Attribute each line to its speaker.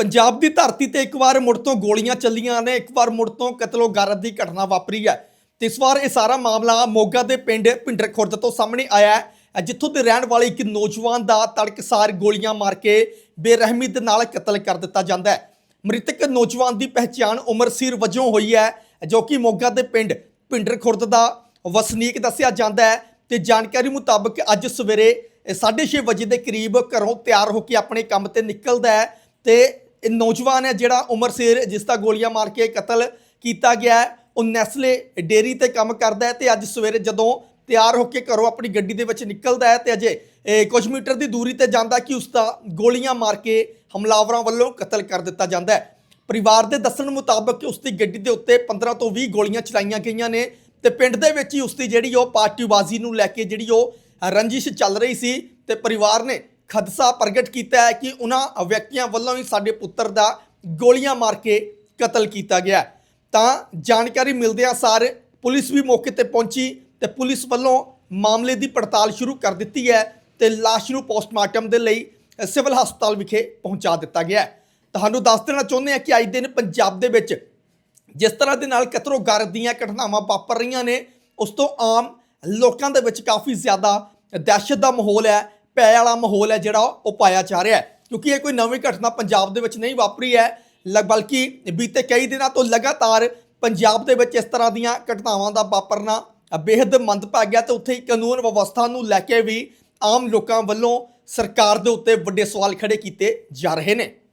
Speaker 1: ਪੰਜਾਬ ਦੀ ਧਰਤੀ ਤੇ ਇੱਕ ਵਾਰ ਮੁੜ ਤੋਂ ਗੋਲੀਆਂ ਚੱਲੀਆਂ ਨੇ, ਇੱਕ ਵਾਰ ਮੁੜ ਤੋਂ ਕਤਲੋਗਾਰਤ ਦੀ ਘਟਨਾ ਵਾਪਰੀ ਹੈ। ਤੇ ਇਸ ਵਾਰ ਇਹ ਸਾਰਾ ਮਾਮਲਾ ਮੋਗਾ ਦੇ ਪਿੰਡ ਭਿੰਡਰ ਖੁਰਦ ਤੋਂ ਸਾਹਮਣੇ ਆਇਆ ਹੈ, ਜਿੱਥੋਂ ਦੇ ਰਹਿਣ ਵਾਲੇ ਇੱਕ ਨੌਜਵਾਨ ਦਾ ਤੜਕਸਾਰ ਗੋਲੀਆਂ ਮਾਰ ਕੇ ਬੇਰਹਿਮੀ ਦੇ ਨਾਲ ਕਤਲ ਕਰ ਦਿੱਤਾ ਜਾਂਦਾ ਹੈ। ਮ੍ਰਿਤਕ ਨੌਜਵਾਨ ਦੀ ਪਹਿਚਾਣ ਉਮਰ ਸੀਰ ਵਜੋਂ ਹੋਈ ਹੈ, ਜੋ ਕਿ ਮੋਗਾ ਦੇ ਪਿੰਡ ਭਿੰਡਰ ਖੁਰਦ ਦਾ ਵਸਨੀਕ ਦੱਸਿਆ ਜਾਂਦਾ ਹੈ ਤੇ ਜਾਣਕਾਰੀ ਮੁਤਾਬਕ ਅੱਜ ਸਵੇਰੇ 6:30 ਵਜੇ ਦੇ ਕਰੀਬ ਘਰੋਂ ਤਿਆਰ ਹੋ ਕੇ ਆਪਣੇ ਕੰਮ ਤੇ ਨਿਕਲਦਾ ਹੈ ਤੇ ਇਹ ਨੌਜਵਾਨ ਹੈ ਜਿਹੜਾ ਉਮਰਸੀਰ ਜਿਸ ਦਾ ਗੋਲੀਆਂ ਮਾਰ ਕੇ ਕਤਲ ਕੀਤਾ ਗਿਆ ਹੈ। ਉਹ ਨੈਸਲੇ ਡੇਰੀ ਤੇ ਕੰਮ ਕਰਦਾ ਹੈ ਤੇ ਅੱਜ ਸਵੇਰੇ ਜਦੋਂ ਤਿਆਰ ਹੋ ਕੇ ਘਰੋਂ ਆਪਣੀ ਗੱਡੀ ਦੇ ਵਿੱਚ ਨਿਕਲਦਾ ਹੈ ਤੇ ਅਜੇ ਕੁਝ ਮੀਟਰ ਦੀ ਦੂਰੀ ਤੇ ਜਾਂਦਾ ਕਿ ਉਸ ਦਾ ਗੋਲੀਆਂ ਮਾਰ ਕੇ ਹਮਲਾਵਰਾਂ ਵੱਲੋਂ ਕਤਲ ਕਰ ਦਿੱਤਾ ਜਾਂਦਾ ਹੈ। ਪਰਿਵਾਰ ਦੇ ਦੱਸਣ ਮੁਤਾਬਕ ਉਸ ਦੀ ਗੱਡੀ ਦੇ ਉੱਤੇ 15 ਤੋਂ 20 ਗੋਲੀਆਂ ਚਲਾਈਆਂ ਗਈਆਂ ਨੇ ਤੇ ਪਿੰਡ ਦੇ ਵਿੱਚ ਹੀ ਉਸ ਦੀ ਜਿਹੜੀ ਉਹ ਪਾਰਟੀਬਾਜ਼ੀ ਨੂੰ ਲੈ ਕੇ ਜਿਹੜੀ ਉਹ ਰੰਜਿਸ਼ ਚੱਲ ਰਹੀ ਸੀ ਤੇ ਪਰਿਵਾਰ ਨੇ ਖਦਸ਼ਾ ਪ੍ਰਗਟ ਕੀਤਾ ਹੈ ਕਿ ਉਹਨਾਂ ਵਿਅਕਤੀਆਂ ਵੱਲੋਂ ਹੀ ਸਾਡੇ ਪੁੱਤਰ ਦਾ ਗੋਲੀਆਂ ਮਾਰ ਕੇ ਕਤਲ ਕੀਤਾ ਗਿਆ ਤਾਂ ਜਾਣਕਾਰੀ ਮਿਲਦਿਆਂ ਸਾਰ ਪੁਲਿਸ ਵੀ ਮੌਕੇ ਤੇ ਪਹੁੰਚੀ ਤੇ ਪੁਲਿਸ ਵੱਲੋਂ ਮਾਮਲੇ ਦੀ ਪੜਤਾਲ ਸ਼ੁਰੂ ਕਰ ਦਿੱਤੀ ਹੈ ਤੇ ਲਾਸ਼ ਨੂੰ ਪੋਸਟਮਾਰਟਮ ਦੇ ਲਈ ਸਿਵਲ ਹਸਪਤਾਲ ਵਿਖੇ ਪਹੁੰਚਾ ਦਿੱਤਾ ਗਿਆ ਤੁਹਾਨੂੰ ਦੱਸ ਦੇਣਾ ਚਾਹੁੰਦੇ ਹਾਂ ਕਿ ਅੱਜ ਦਿਨ ਪੰਜਾਬ ਦੇ ਵਿੱਚ ਜਿਸ ਤਰ੍ਹਾਂ ਦੇ ਨਾਲ ਕਤਰੋ ਗਾਰਤ ਦੀਆਂ ਘਟਨਾਵਾਂ ਵਾਪਰ ਰਹੀਆਂ ਨੇ, ਉਸ ਤੋਂ ਆਮ ਲੋਕਾਂ ਦੇ ਵਿੱਚ ਕਾਫੀ ਜ਼ਿਆਦਾ ਦਹਿਸ਼ਤ ਦਾ ਮਾਹੌਲ ਹੈ ਭੈ ਵਾਲਾ ਮਾਹੌਲ ਹੈ ਜਿਹੜਾ ਉਹ ਪਾਇਆ ਜਾ ਰਿਹਾ ਹੈ। ਕਿਉਂਕਿ ਇਹ ਕੋਈ ਨਵੀਂ ਘਟਨਾ ਪੰਜਾਬ ਦੇ ਵਿੱਚ ਨਹੀਂ ਵਾਪਰੀ ਹੈ। ਲ- ਬਲਕਿ ਬੀਤੇ ਕਈ ਦਿਨਾਂ ਤੋਂ ਲਗਾਤਾਰ ਪੰਜਾਬ ਦੇ ਵਿੱਚ ਇਸ ਤਰ੍ਹਾਂ ਦੀਆਂ ਘਟਨਾਵਾਂ ਦਾ ਵਾਪਰਨਾ ਬੇਹੱਦ ਬੇहद ਮੰਦਭਾਗਿਆ ਤੇ ਉੱਥੇ ਹੀ ਕਾਨੂੰਨ ਵਿਵਸਥਾ ਨੂੰ ਲੈ ਕੇ ਵੀ ਆਮ ਲੋਕਾਂ ਵੱਲੋਂ ਸਰਕਾਰ ਦੇ ਉੱਤੇ ਵੱਡੇ ਸਵਾਲ ਖੜੇ ਕੀਤੇ ਜਾ ਰਹੇ ਨੇ।